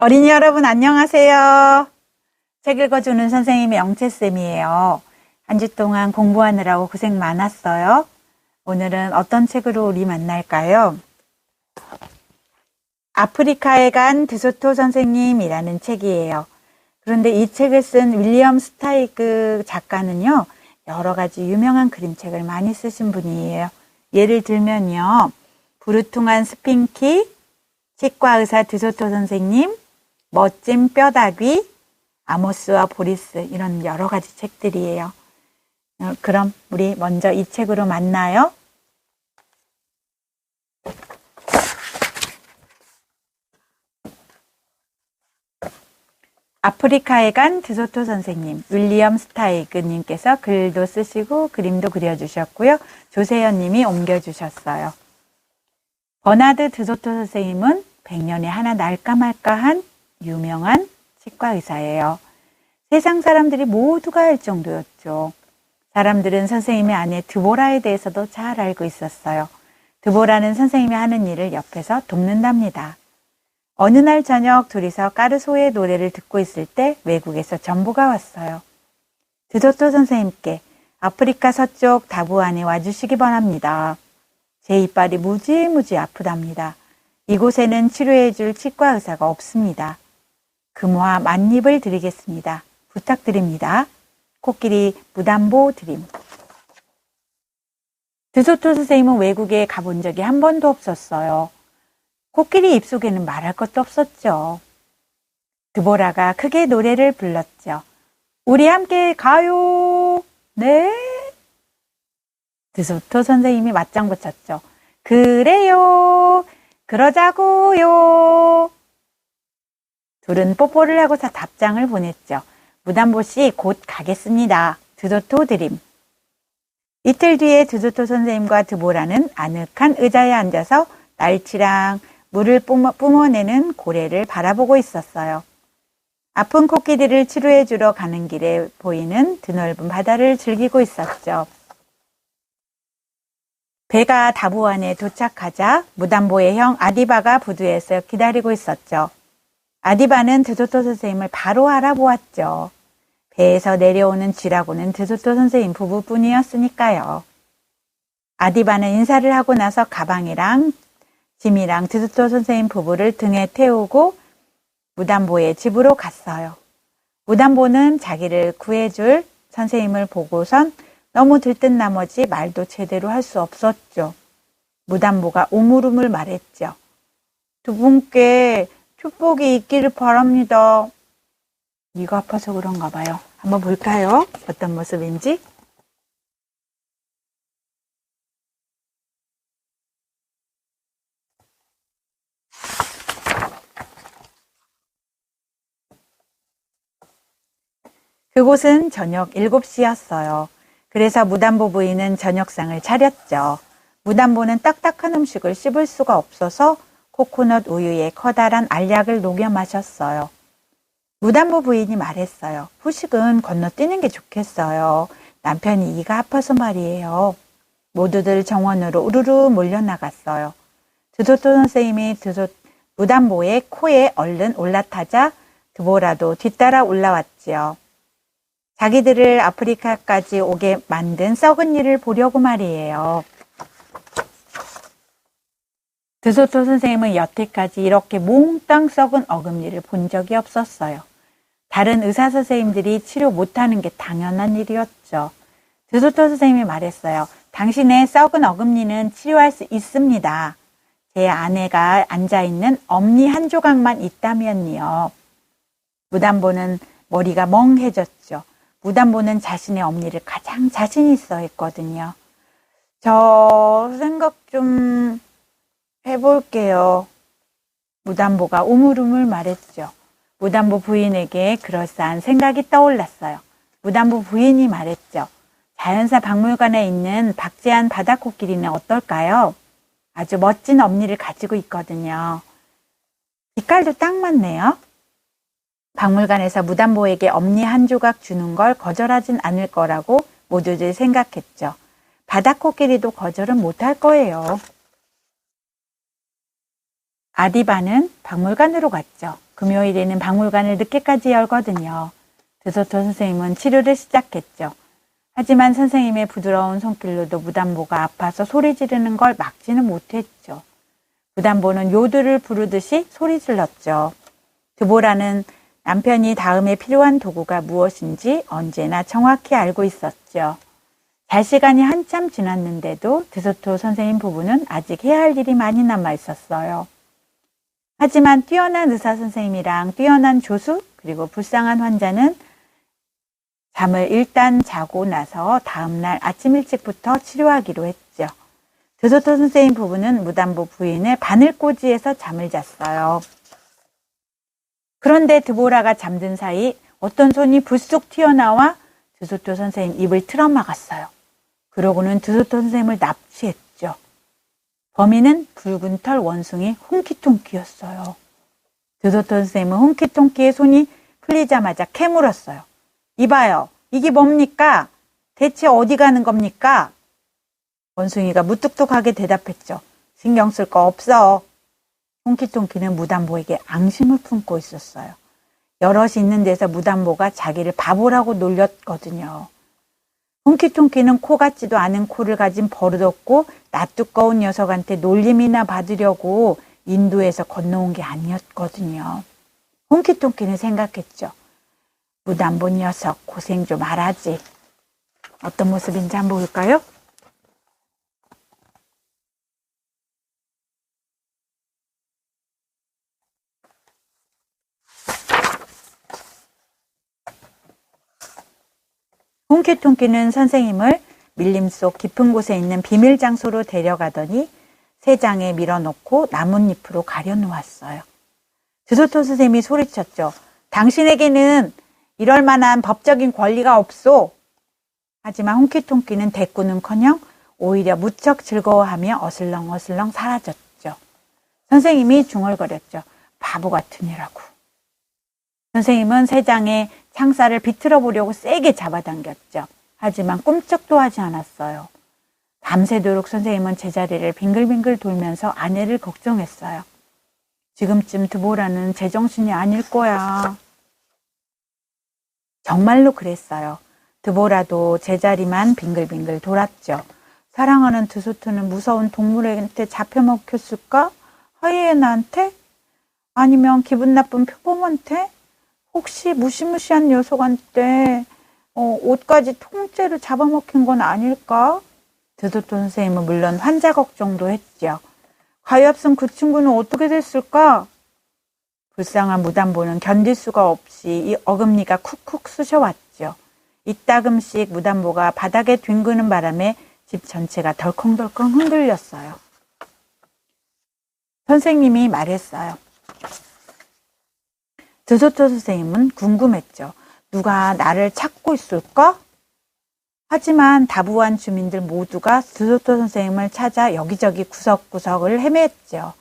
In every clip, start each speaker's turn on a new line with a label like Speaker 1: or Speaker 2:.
Speaker 1: 어린이 여러분 안녕하세요. 책 읽어주는 선생님의 영채쌤이에요. 한 주 동안 공부하느라고 고생 많았어요. 오늘은 어떤 책으로 우리 만날까요? 아프리카에 간 드소토 선생님이라는 책이에요. 그런데 이 책을 쓴 윌리엄 스타이그 작가는요, 여러 가지 유명한 그림책을 많이 쓰신 분이에요. 예를 들면요, 부르퉁한 스핑키, 치과 의사 드소토 선생님, 멋진 뼈다귀, 아모스와 보리스 이런 여러 가지 책들이에요. 어, 그럼 우리 먼저 이 책으로 만나요. 아프리카에 간 드소토 선생님, 윌리엄 스타이그님께서 글도 쓰시고 그림도 그려주셨고요. 조세현 님이 옮겨주셨어요. 버나드 드소토 선생님은 100년에 하나 날까 말까 한 유명한 치과 의사예요. 세상 사람들이 모두가 알 정도였죠. 사람들은 선생님의 아내 드보라에 대해서도 잘 알고 있었어요. 드보라는 선생님이 하는 일을 옆에서 돕는답니다. 어느 날 저녁 둘이서 까르소의 노래를 듣고 있을 때 외국에서 전보가 왔어요. 드도토 선생님께 아프리카 서쪽 다부안에 와주시기 바랍니다. 제 이빨이 무지무지 아프답니다. 이곳에는 치료해줄 치과 의사가 없습니다. 금화 만립을 드리겠습니다. 부탁드립니다. 코끼리 무담보 드림. 드소토 선생님은 외국에 가본 적이 한 번도 없었어요. 코끼리 입속에는 말할 것도 없었죠. 드보라가 크게 노래를 불렀죠. 우리 함께 가요. 네. 드소토 선생님이 맞장구 쳤죠. 그래요. 그러자고요. 둘은 뽀뽀를 하고서 답장을 보냈죠. 무담보 씨 곧 가겠습니다. 드도토 드림. 이틀 뒤에 드도토 선생님과 드보라는 아늑한 의자에 앉아서 날치랑 물을 뿜어내는 고래를 바라보고 있었어요. 아픈 코끼리를 치료해 주러 가는 길에 보이는 드넓은 바다를 즐기고 있었죠. 배가 다부안에 도착하자 무담보의 형 아디바가 부두에서 기다리고 있었죠. 아디바는 드소토 선생님을 바로 알아보았죠. 배에서 내려오는 쥐라고는 드소토 선생님 부부뿐이었으니까요. 아디바는 인사를 하고 나서 가방이랑 짐이랑 드소토 선생님 부부를 등에 태우고 무담보의 집으로 갔어요. 무담보는 자기를 구해줄 선생님을 보고선 너무 들뜬 나머지 말도 제대로 할 수 없었죠. 무담보가 우물우물 말했죠. 두 분께 축복이 있기를 바랍니다. 이가 아파서 그런가 봐요. 한번 볼까요? 어떤 모습인지. 그곳은 저녁 7시였어요. 그래서 무담보 부인은 저녁상을 차렸죠. 무담보는 딱딱한 음식을 씹을 수가 없어서 코코넛 우유에 커다란 알약을 녹여 마셨어요. 무담보 부인이 말했어요. 후식은 건너뛰는 게 좋겠어요. 남편이 이가 아파서 말이에요. 모두들 정원으로 우르르 몰려나갔어요. 드소토 선생님이 드소, 무담보의 코에 얼른 올라타자 드보라도 뒤따라 올라왔지요. 자기들을 아프리카까지 오게 만든 썩은 일을 보려고 말이에요. 드소토 선생님은 여태까지 이렇게 몽땅 썩은 어금니를 본 적이 없었어요. 다른 의사 선생님들이 치료 못하는 게 당연한 일이었죠. 드소토 선생님이 말했어요. 당신의 썩은 어금니는 치료할 수 있습니다. 제 아내가 앉아있는 엄니 한 조각만 있다면요. 무담보는 머리가 멍해졌죠. 무담보는 자신의 엄니를 가장 자신 있어 했거든요. 저 생각 좀 해볼게요. 무담보가 우물우물 말했죠. 무담보 부인에게 그럴싸한 생각이 떠올랐어요. 무담보 부인이 말했죠. 자연사 박물관에 있는 박제한 바다 코끼리는 어떨까요? 아주 멋진 엄니를 가지고 있거든요. 빛깔도 딱 맞네요. 박물관에서 무담보에게 엄니 한 조각 주는 걸 거절하진 않을 거라고 모두들 생각했죠. 바다 코끼리도 거절은 못할 거예요. 아디바는 박물관으로 갔죠. 금요일에는 박물관을 늦게까지 열거든요. 드소토 선생님은 치료를 시작했죠. 하지만 선생님의 부드러운 손길로도 무담보가 아파서 소리 지르는 걸 막지는 못했죠. 무담보는 요들을 부르듯이 소리 질렀죠. 드보라는 남편이 다음에 필요한 도구가 무엇인지 언제나 정확히 알고 있었죠. 잘 시간이 한참 지났는데도 드소토 선생님 부부는 아직 해야 할 일이 많이 남아 있었어요. 하지만 뛰어난 의사 선생님이랑 뛰어난 조수 그리고 불쌍한 환자는 잠을 일단 자고 나서 다음날 아침 일찍부터 치료하기로 했죠. 드소토 선생님 부부는 무담보 부인의 바늘꽂이에서 잠을 잤어요. 그런데 드보라가 잠든 사이 어떤 손이 불쑥 튀어나와 드소토 선생님 입을 틀어막았어요. 그러고는 드소토 선생님을 납치했죠. 범인은 붉은 털 원숭이 홍키통키였어요. 드소토 선생님은 홍키통키의 손이 풀리자마자 캐물었어요. 이봐요. 이게 뭡니까? 대체 어디 가는 겁니까? 원숭이가 무뚝뚝하게 대답했죠. 신경 쓸 거 없어. 홍키통키는 무담보에게 앙심을 품고 있었어요. 여럿이 있는 데서 무담보가 자기를 바보라고 놀렸거든요. 홍키통키는 코 같지도 않은 코를 가진 버릇없고 낯두꺼운 녀석한테 놀림이나 받으려고 인도에서 건너온 게 아니었거든요. 홍키통키는 생각했죠. 무담보 녀석 고생 좀 하라지. 어떤 모습인지 한번 볼까요? 홍키통키는 선생님을 밀림 속 깊은 곳에 있는 비밀 장소로 데려가더니 세 장에 밀어놓고 나뭇잎으로 가려놓았어요. 드소토 선생님이 소리쳤죠. 당신에게는 이럴 만한 법적인 권리가 없소. 하지만 홍키통키는 대꾸는커녕 오히려 무척 즐거워하며 어슬렁어슬렁 사라졌죠. 선생님이 중얼거렸죠. 바보 같으니라고. 선생님은 세 장의 창살을 비틀어 보려고 세게 잡아당겼죠. 하지만 꿈쩍도 하지 않았어요. 밤새도록 선생님은 제자리를 빙글빙글 돌면서 아내를 걱정했어요. 지금쯤 드보라는 제정신이 아닐 거야. 정말로 그랬어요. 드보라도 제자리만 빙글빙글 돌았죠. 사랑하는 드소트는 무서운 동물한테 잡혀먹혔을까? 하이에나한테? 아니면 기분 나쁜 표범한테? 혹시 무시무시한 녀석한테 어, 옷까지 통째로 잡아먹힌 건 아닐까? 드소토 선생님은 물론 환자 걱정도 했죠. 가엾은 그 친구는 어떻게 됐을까? 불쌍한 무담보는 견딜 수가 없이 이 어금니가 쿡쿡 쑤셔왔죠. 이따금씩 무담보가 바닥에 뒹구는 바람에 집 전체가 덜컹덜컹 흔들렸어요. 선생님이 말했어요. 드소토 선생님은 궁금했죠. 누가 나를 찾고 있을까? 하지만 다부한 주민들 모두가 드소토 선생님을 찾아 여기저기 구석구석을 헤맸죠.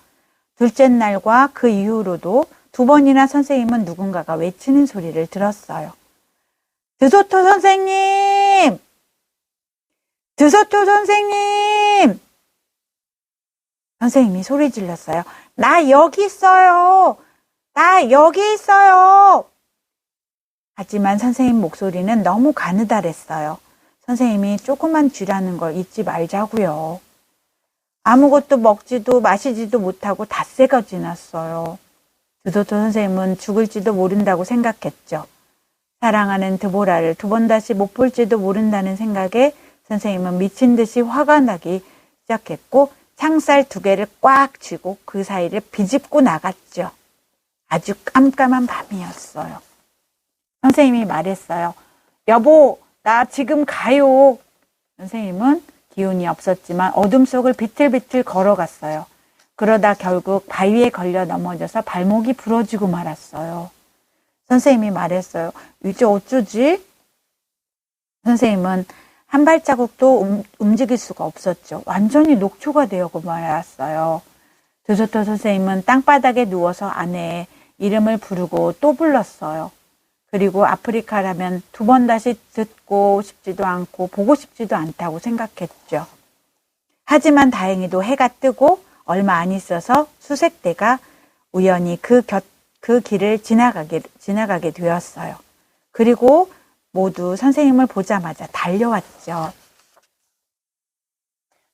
Speaker 1: 둘째 날과 그 이후로도 두 번이나 선생님은 누군가가 외치는 소리를 들었어요. 드소토 선생님! 드소토 선생님! 선생님이 소리 질렀어요. 나 여기 있어요! 나 여기 있어요! 하지만 선생님 목소리는 너무 가느다랬어요. 선생님이 조그만 쥐라는 걸 잊지 말자고요. 아무것도 먹지도 마시지도 못하고 닷새가 지났어요. 드소토 선생님은 죽을지도 모른다고 생각했죠. 사랑하는 드보라를 두 번 다시 못 볼지도 모른다는 생각에 선생님은 미친 듯이 화가 나기 시작했고 창살 두 개를 꽉 쥐고 그 사이를 비집고 나갔죠. 아주 깜깜한 밤이었어요. 선생님이 말했어요. 여보, 나 지금 가요. 선생님은 기운이 없었지만 어둠 속을 비틀비틀 걸어갔어요. 그러다 결국 바위에 걸려 넘어져서 발목이 부러지고 말았어요. 선생님이 말했어요. 이제 어쩌지? 선생님은 한 발자국도 움직일 수가 없었죠. 완전히 녹초가 되고 말았어요. 드소토 선생님은 땅바닥에 누워서 아내의 이름을 부르고 또 불렀어요. 그리고 아프리카라면 두 번 다시 듣고 싶지도 않고 보고 싶지도 않다고 생각했죠. 하지만 다행히도 해가 뜨고 얼마 안 있어서 수색대가 우연히 그 곁, 그 길을 지나가게, 지나가게 되었어요. 그리고 모두 선생님을 보자마자 달려왔죠.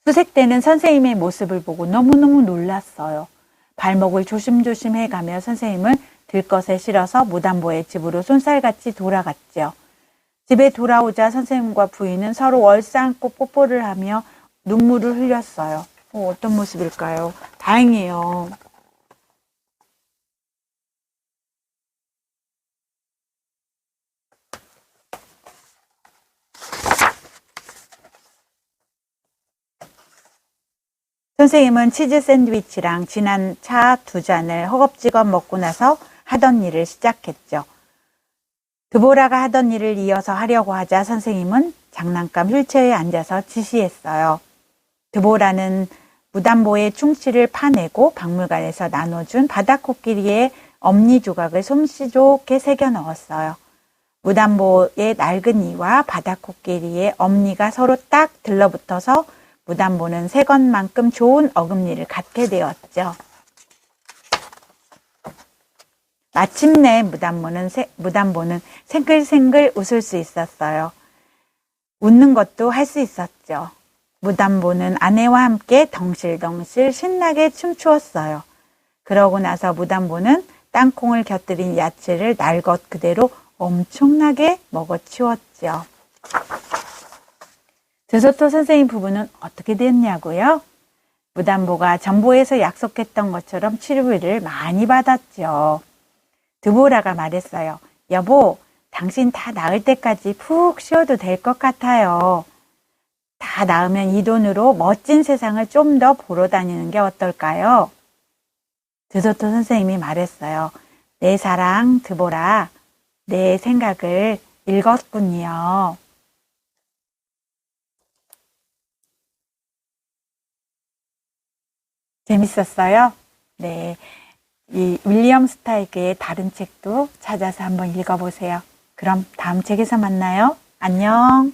Speaker 1: 수색대는 선생님의 모습을 보고 너무너무 놀랐어요. 발목을 조심조심 해가며 선생님을 들것에 실어서 무담보의 집으로 손살같이 돌아갔죠. 집에 돌아오자 선생님과 부인은 서로 얼싸안고 뽀뽀를 하며 눈물을 흘렸어요. 어, 어떤 모습일까요? 다행이에요. 선생님은 치즈 샌드위치랑 진한 차 두 잔을 허겁지겁 먹고 나서 하던 일을 시작했죠. 드보라가 하던 일을 이어서 하려고 하자 선생님은 장난감 휠체어에 앉아서 지시했어요. 드보라는 무담보의 충치를 파내고 박물관에서 나눠준 바다코끼리의 엄니 조각을 솜씨 좋게 새겨 넣었어요. 무담보의 낡은 이와 바다코끼리의 엄니가 서로 딱 들러붙어서 무담보는 새 것만큼 좋은 어금니를 갖게 되었죠. 마침내 무담보는, 세- 무담보는 생글생글 웃을 수 있었어요. 웃는 것도 할 수 있었죠. 무담보는 아내와 함께 덩실덩실 신나게 춤추었어요. 그러고 나서 무담보는 땅콩을 곁들인 야채를 날 것 그대로 엄청나게 먹어치웠죠. 드소토 선생님 부부는 어떻게 됐냐고요? 무담보가 전보에서 약속했던 것처럼 치료비를 많이 받았죠. 드보라가 말했어요. 여보, 당신 다 나을 때까지 푹 쉬어도 될 것 같아요. 다 나으면 이 돈으로 멋진 세상을 좀 더 보러 다니는 게 어떨까요? 드소토 선생님이 말했어요. 내 사랑 드보라, 내 생각을 읽었군요. 재밌었어요? 네. 이 윌리엄 스타이크의 다른 책도 찾아서 한번 읽어보세요. 그럼 다음 책에서 만나요. 안녕.